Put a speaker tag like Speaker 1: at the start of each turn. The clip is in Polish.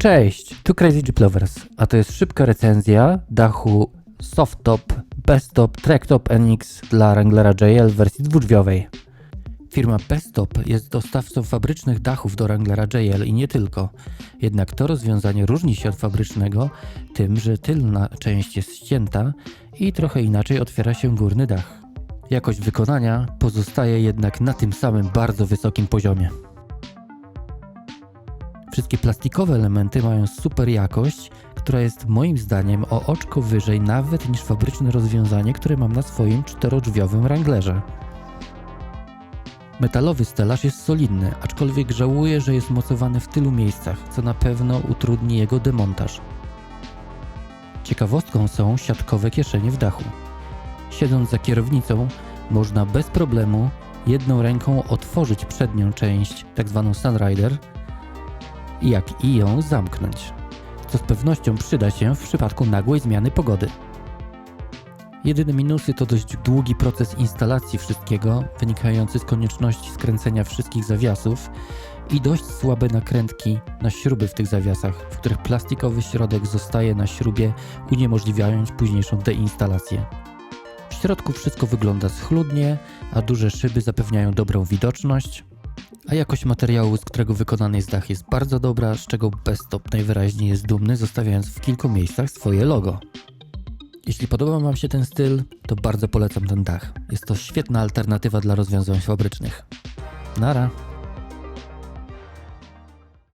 Speaker 1: Cześć, tu Crazy Jeep Lovers, a to jest szybka recenzja dachu Softtop Besttop Tracktop NX dla Wranglera JL w wersji dwudrzwiowej. Firma Bestop jest dostawcą fabrycznych dachów do Wranglera JL i nie tylko. Jednak to rozwiązanie różni się od fabrycznego tym, że tylna część jest ścięta i trochę inaczej otwiera się górny dach. Jakość wykonania pozostaje jednak na tym samym bardzo wysokim poziomie. Wszystkie plastikowe elementy mają super jakość, która jest moim zdaniem o oczko wyżej nawet niż fabryczne rozwiązanie, które mam na swoim czterodrzwiowym Wranglerze. Metalowy stelaż jest solidny, aczkolwiek żałuję, że jest mocowany w tylu miejscach, co na pewno utrudni jego demontaż. Ciekawostką są siatkowe kieszenie w dachu. Siedząc za kierownicą, można bez problemu jedną ręką otworzyć przednią część, tzw. Sunrider, jak i ją zamknąć, co z pewnością przyda się w przypadku nagłej zmiany pogody. Jedyne minusy to dość długi proces instalacji wszystkiego, wynikający z konieczności skręcenia wszystkich zawiasów i dość słabe nakrętki na śruby w tych zawiasach, w których plastikowy środek zostaje na śrubie, uniemożliwiając późniejszą deinstalację. W środku wszystko wygląda schludnie, a duże szyby zapewniają dobrą widoczność, a jakość materiału, z którego wykonany jest dach jest bardzo dobra, z czego Bestop najwyraźniej jest dumny, zostawiając w kilku miejscach swoje logo. Jeśli podoba Wam się ten styl, to bardzo polecam ten dach. Jest to świetna alternatywa dla rozwiązań fabrycznych. Nara!